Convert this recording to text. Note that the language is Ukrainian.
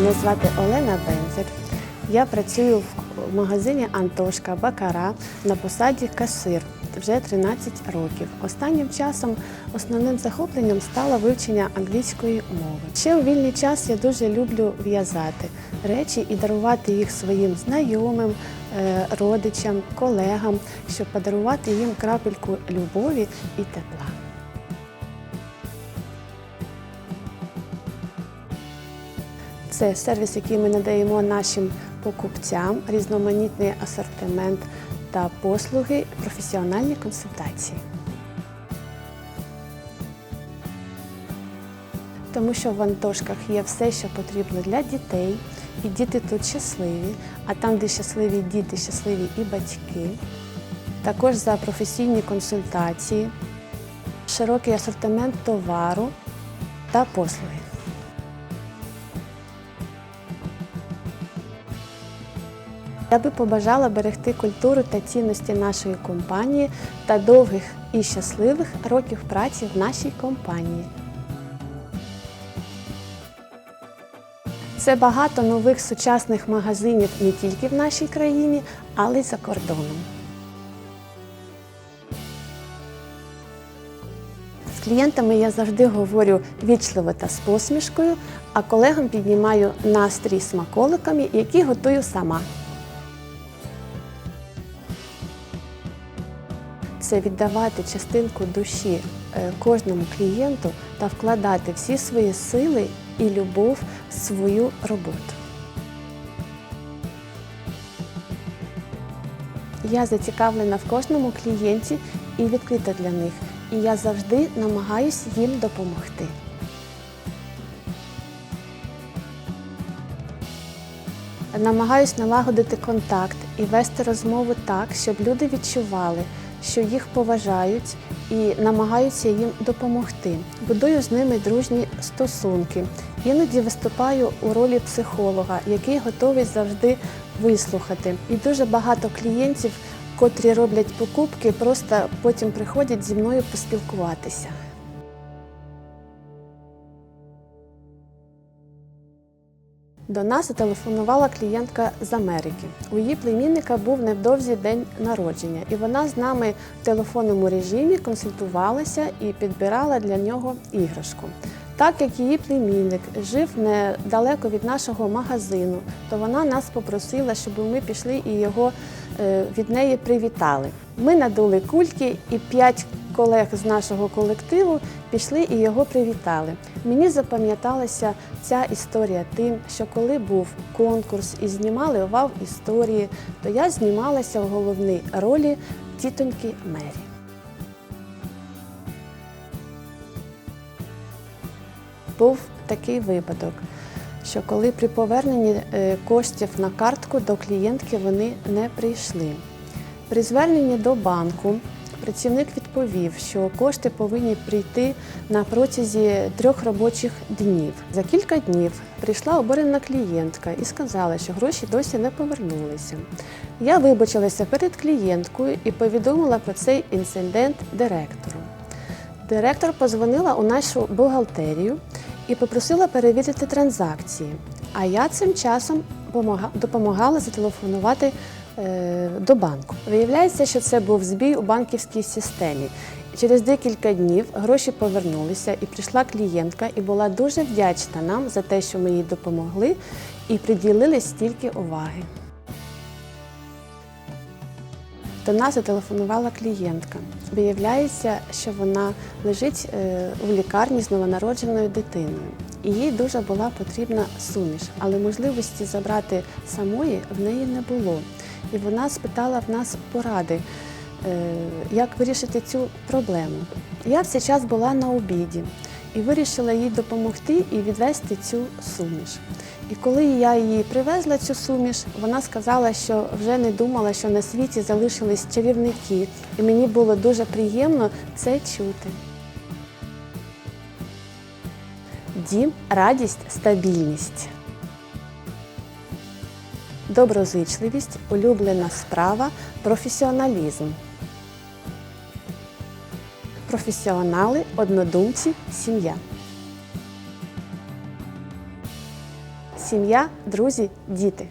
Мене звати Олена Бензер. Я працюю в магазині Антошка Бакара на посаді касир вже 13 років. Останнім часом основним захопленням стало вивчення англійської мови. Ще у вільний час я дуже люблю в'язати речі і дарувати їх своїм знайомим, е, родичам, колегам, щоб подарувати їм крапельку любові і тепла. Це сервіс, який ми надаємо нашим покупцям, різноманітний асортимент та послуги, професіональні консультації. Тому що в Антошках є все, що потрібно для дітей, і діти тут щасливі, а там, де щасливі діти, щасливі і батьки. Також за професійні консультації, широкий асортимент товару та послуги. Я би побажала берегти культуру та цінності нашої компанії та довгих і щасливих років праці в нашій компанії. Це багато нових сучасних магазинів не тільки в нашій країні, але й за кордоном. З клієнтами я завжди говорю вічливо та з посмішкою, а колегам піднімаю настрій смаколиками, які готую сама. Це віддавати частинку душі е, кожному клієнту та вкладати всі свої сили і любов в свою роботу. Я зацікавлена в кожному клієнті і відкрита для них. І я завжди намагаюсь їм допомогти. Намагаюсь налагодити контакт і вести розмову так, щоб люди відчували, що їх поважають і намагаються їм допомогти. Будую з ними дружні стосунки. Іноді виступаю у ролі психолога, який готовий завжди вислухати. І дуже багато клієнтів, котрі роблять покупки, просто потім приходять зі мною поспілкуватися. До нас зателефонувала клієнтка з Америки. У її племінника був невдовзі день народження, і вона з нами в телефонному режимі консультувалася і підбирала для нього іграшку. Так як її племінник жив недалеко від нашого магазину, то вона нас попросила, щоб ми пішли і його від неї привітали. Ми надули кульки, і п'ять колег з нашого колективу пішли і його привітали. Мені запам'яталася ця історія тим, що коли був конкурс і знімали вав історії, то я знімалася в головній ролі тітоньки Мері. Був такий випадок, що коли при поверненні е, коштів на картку до клієнтки вони не прийшли. При зверненні до банку працівник відповів, що кошти повинні прийти на протязі трьох робочих днів. За кілька днів прийшла оборена клієнтка і сказала, що гроші досі не повернулися. Я вибачилася перед клієнткою і повідомила про цей інцидент директору. Директор позвонила у нашу бухгалтерію і попросила перевірити транзакції. А я цим часом допомагала зателефонувати е, до банку. Виявляється, що це був збій у банківській системі. Через декілька днів гроші повернулися, і прийшла клієнтка і була дуже вдячна нам за те, що ми їй допомогли і приділили стільки уваги. До нас зателефонувала клієнтка. Виявляється, що вона лежить е, у лікарні з новонародженою дитиною. І їй дуже була потрібна суміш, але можливості забрати самої в неї не було. І вона спитала в нас поради, е, як вирішити цю проблему. Я в цей час була на обіді і вирішила їй допомогти і відвести цю суміш. І коли я її привезла, цю суміш, вона сказала, що вже не думала, що на світі залишились чарівники, і мені було дуже приємно це чути. Дім, радість, стабільність. Доброзичливість, улюблена справа, професіоналізм. Професіонали, однодумці, сім'я. сім'я, друзі, діти.